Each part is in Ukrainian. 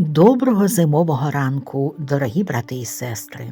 Доброго зимового ранку, дорогі брати і сестри.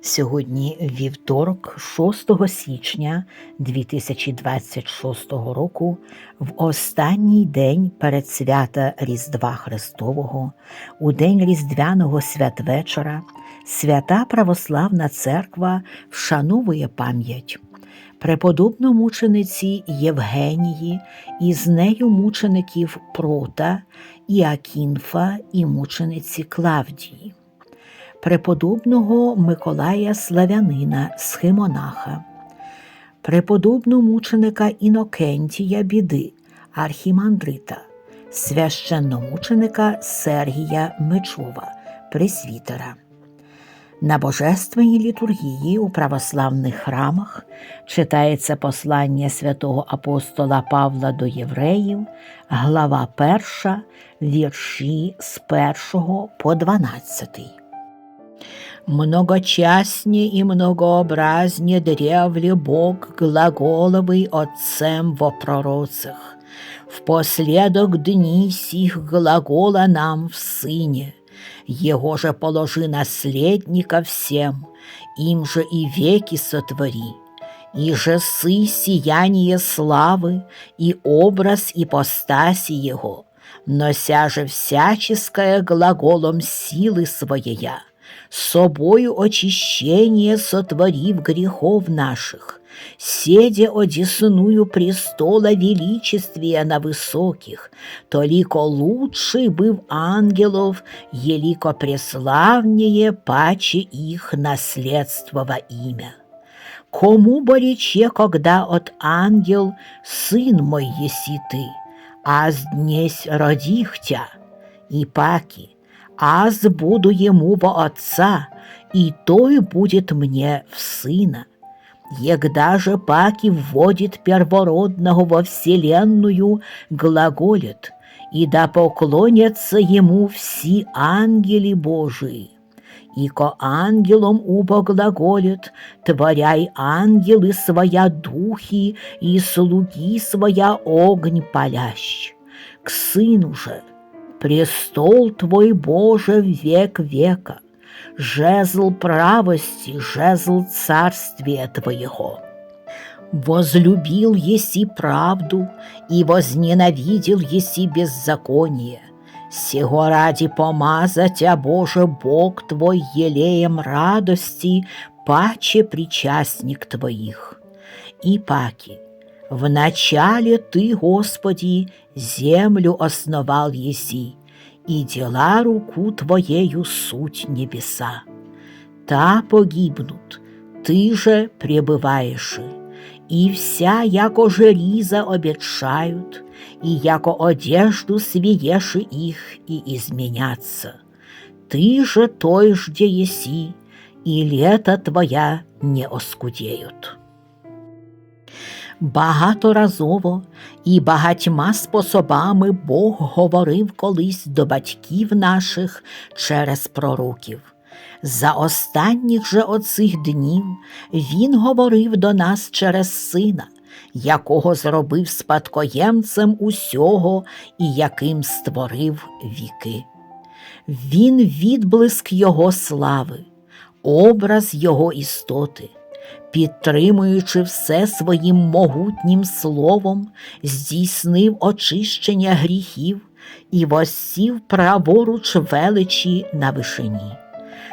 Сьогодні вівторок, 6 січня 2026 року, в останній день перед свята Різдва Христового, у день Різдвяного святвечора, свята Православна Церква вшановує пам'ять преподобно-мучениці Євгенії і з нею мучеників Прота, Іакінфа і мучениці Клавдії, преподобного Миколая Славянина Схимонаха, преподобного мученика Інокентія Біди, архімандрита, священномученика Сергія Мечова, пресвітера. На божественній літургії у православних храмах читається послання святого апостола Павла до євреїв, глава 1, вірші з 1 по 12. Многочастнее и многообразнее древле Бог глаголовый Отцем во пророцах. Впоследок дни сих глагола нам в Сыне – его же положи наследника всем, им же и веки сотвори, и же сы сияние славы, и образ ипостаси его, нося же всяческое глаголом силы своея, собою очищение сотворив грехов наших, седя одесную престола величествия на высоких, толико лучший быв ангелов, елико преславнее паче их наследствова имя. Кому борече, когда от ангел сын мой еси ты, аз днесь родих тя, и паки, аз буду ему во отца, и той будет мне в сына. Егда же паки вводит первородного во вселенную, глаголит, и да поклонятся ему все ангели Божии. Ико ангелом убо глаголит, творяй ангелы своя духи, и слуги своя огонь палящ. К сыну же, престол твой Боже век века, жезл правости, жезл царствия Твоего. Возлюбил еси правду и возненавидел еси беззаконие. Сего ради помазать, а Боже, Бог Твой елеем радости, паче причастник Твоих. И паки, в начале Ты, Господи, землю основал еси, и дела руку Твоею суть небеса. Та погибнут, Ты же пребываешь, и вся, яко желіза обетшают, и яко одежду свиеши их и изменятся. Ты же той жде еси, и лето Твоя не оскудеют. Багаторазово і багатьма способами Бог говорив колись до батьків наших через пророків. За останніх же оцих днів Він говорив до нас через сина, якого зробив спадкоємцем усього і яким створив віки. Він відблиск Його слави, образ Його істоти підтримуючи все своїм могутнім словом, здійснив очищення гріхів і воссів праворуч величі на вишині,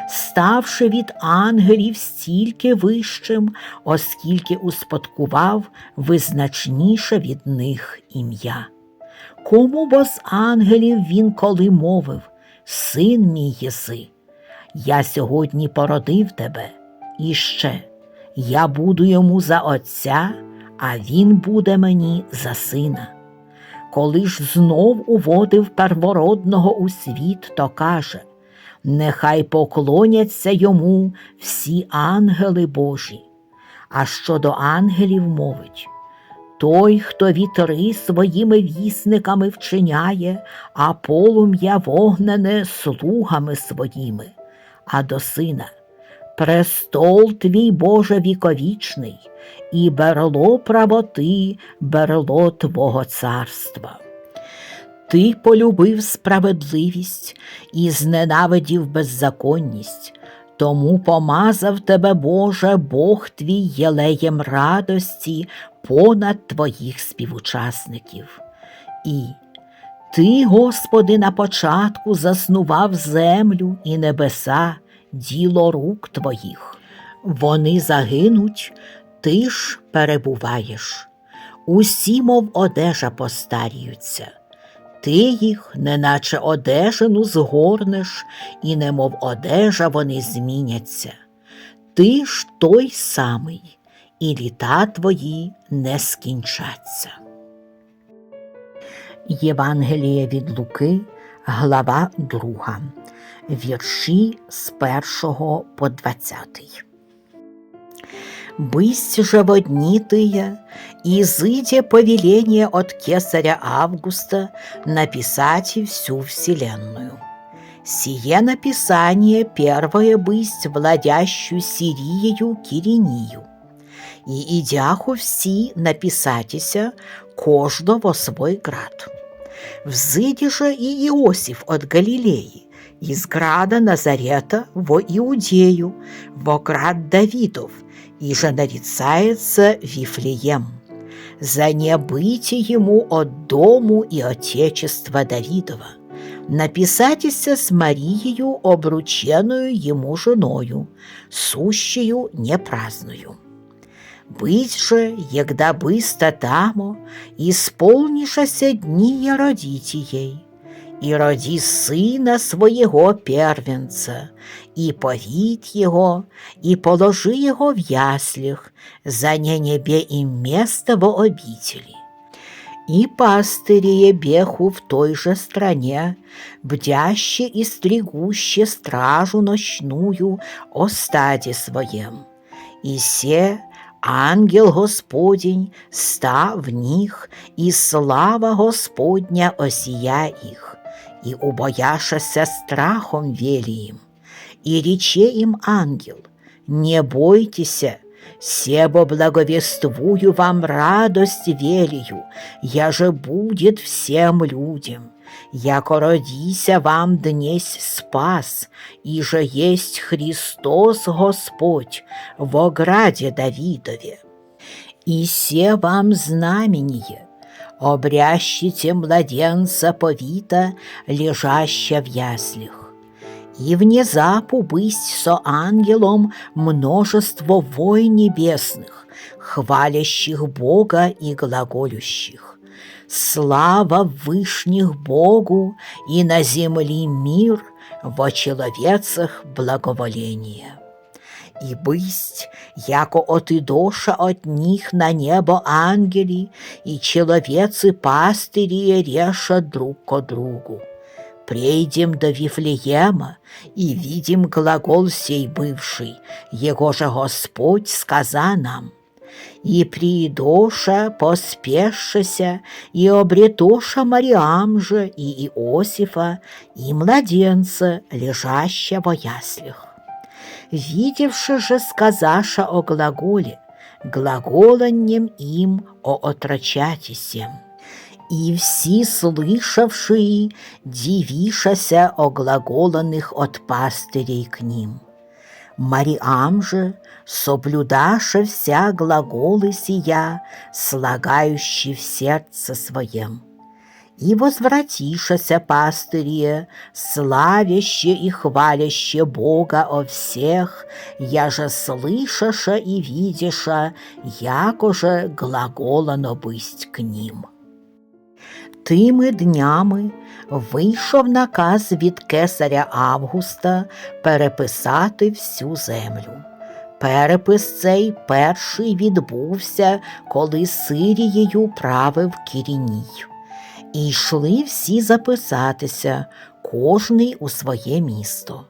ставши від ангелів стільки вищим, оскільки успадкував визначніше від них ім'я. Кому бо з ангелів він коли мовив Син мій єси, я сьогодні породив тебе і ще. Я буду йому за отця, а він буде мені за сина. Коли ж знов уводив первородного у світ, то каже Нехай поклоняться йому всі ангели Божі. А щодо ангелів мовить той, хто вітри своїми вісниками вчиняє, а полум'я вогнене слугами своїми, а до сина престол твій Боже віковічний, і берло правоти, берло Твого царства. Ти полюбив справедливість і зненавидів беззаконність, тому помазав тебе, Боже, Бог твій єлеєм радості понад твоїх співучасників. І ти, Господи, на початку заснував землю і небеса, діло рук твоїх. Вони загинуть, ти ж перебуваєш. Усі, мов одежа, постаріються. Ти їх, неначе одежину, згорнеш, і немов одежа вони зміняться. Ти ж той самий, і літа твої не скінчаться. Євангеліє від Луки, глава 2, вірші з 1 по 20. Бысть же в одни тыя, изыдя повеление от кесаря Августа написать и всю вселенную. Сие написание первое бысть владящую Сириею Киринию. И идяху всі написатися кожно во свой град. Взыди же и Иосиф от Галилеи, из града Назарета во Иудею, во град Давидов, и же нарицается Вифлеем. За не быть ему от дому и отечества Давидова. Написатися с Марией, обрученную ему женою, сущую непраздную. Быть же, егда бысто тамо, исполнишася дни родите ей, и роди сына своего первенца, и повид его, и положи его в яслях, за не небе им место во обители. И пастыри беху в той же стране, бдяще и стригуще стражу ночную о стаде своем. И се ангел Господень ста в них, и слава Господня осия их, и убояшася страхом вели им. И рече им ангел, не бойтеся, себо благовествую вам радость велию, я же будет всем людям. Яко родися вам днесь спас, и же есть Христос Господь во граде Давидове. И се вам знамение, обрящите младенца повита, лежаща в яслях и внезапу бысть со ангелом множество вой небесных, хвалящих Бога и глаголющих. Слава вышних Богу и на земли мир, во человецах благоволение. И бысть, яко отидоша от них на небо ангели, и человецы пастыри решат друг ко другу. Прейдем до Вифлеема и видим глагол сей бывший, его же Господь сказа нам. И приидоша, поспешися, и обретоша Мариам же, и Иосифа, и младенца, лежащего яслях. Видевши же, сказаша о глаголе, глаголаннем им о отрочатисем и все слышавшие дивишася о глаголанных от пастырей к ним. Мариам же, соблюдаша вся глаголы сия, слагающий в сердце своем. И возвратишася пастырие, славяще и хваляще Бога о всех, я же слышаша и видиша, яко же глаголано быть к ним. Тими днями вийшов наказ від кесаря Августа переписати всю землю. Перепис цей перший відбувся, коли Сирією правив Кіріній. І йшли всі записатися, кожний у своє місто.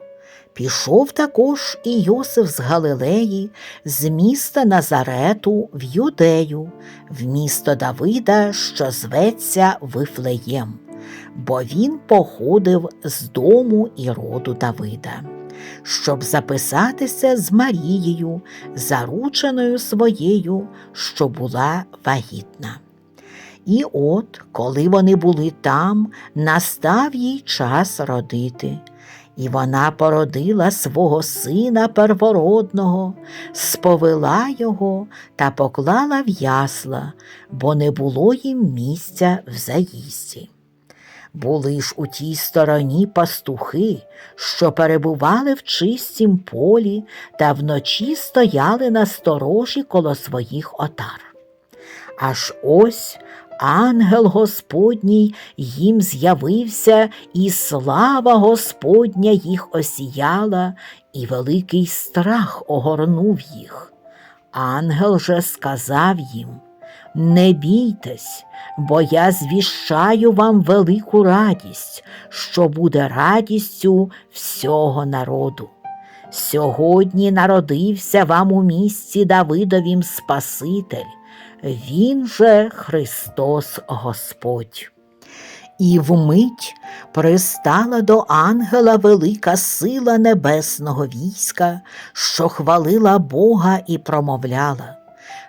Пішов також і Йосиф з Галилеї, з міста Назарету в Юдею, в місто Давида, що зветься Вифлеєм, бо він походив з дому і роду Давида, щоб записатися з Марією, зарученою своєю, що була вагітна. І от, коли вони були там, настав їй час родити. І вона породила свого сина первородного, сповела його та поклала в ясла, бо не було їм місця в заїзді. Були ж у тій стороні пастухи, що перебували в чистім полі та вночі стояли на сторожі коло своїх отар. Аж ось ангел Господній їм з'явився, і слава Господня їх осіяла, і великий страх огорнув їх. Ангел же сказав їм: Не бійтесь, бо я звіщаю вам велику радість, що буде радістю всього народу. Сьогодні народився вам у місті Давидовім Спаситель, він же Христос Господь. І вмить пристала до ангела велика сила небесного війська, що хвалила Бога і промовляла.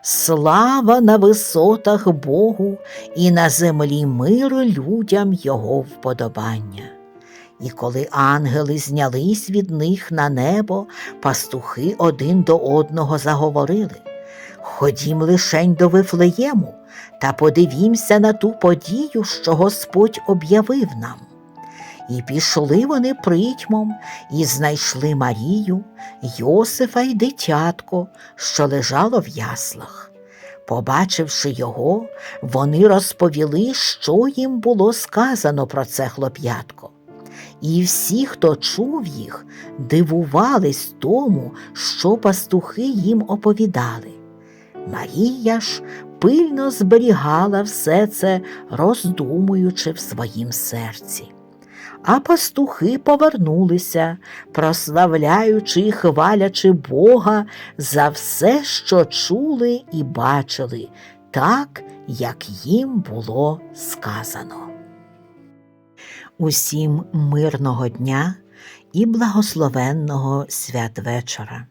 Слава на висотах Богу і на землі мир людям Його вподобання. І коли ангели знялись від них на небо, пастухи один до одного заговорили Ходім лишень до Вифлеєму та подивімося на ту подію, що Господь об'явив нам. І пішли вони притьмом і знайшли Марію, Йосифа й дитятко, що лежало в яслах. Побачивши його, вони розповіли, що їм було сказано про це хлоп'ятко. І всі, хто чув їх, дивувались тому, що пастухи їм оповідали. Марія ж пильно зберігала все це, роздумуючи в своїм серці. А пастухи повернулися, прославляючи і хвалячи Бога за все, що чули і бачили, так, як їм було сказано. Усім мирного дня і благословенного святвечора,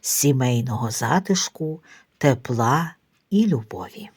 сімейного затишку, тепла і любові.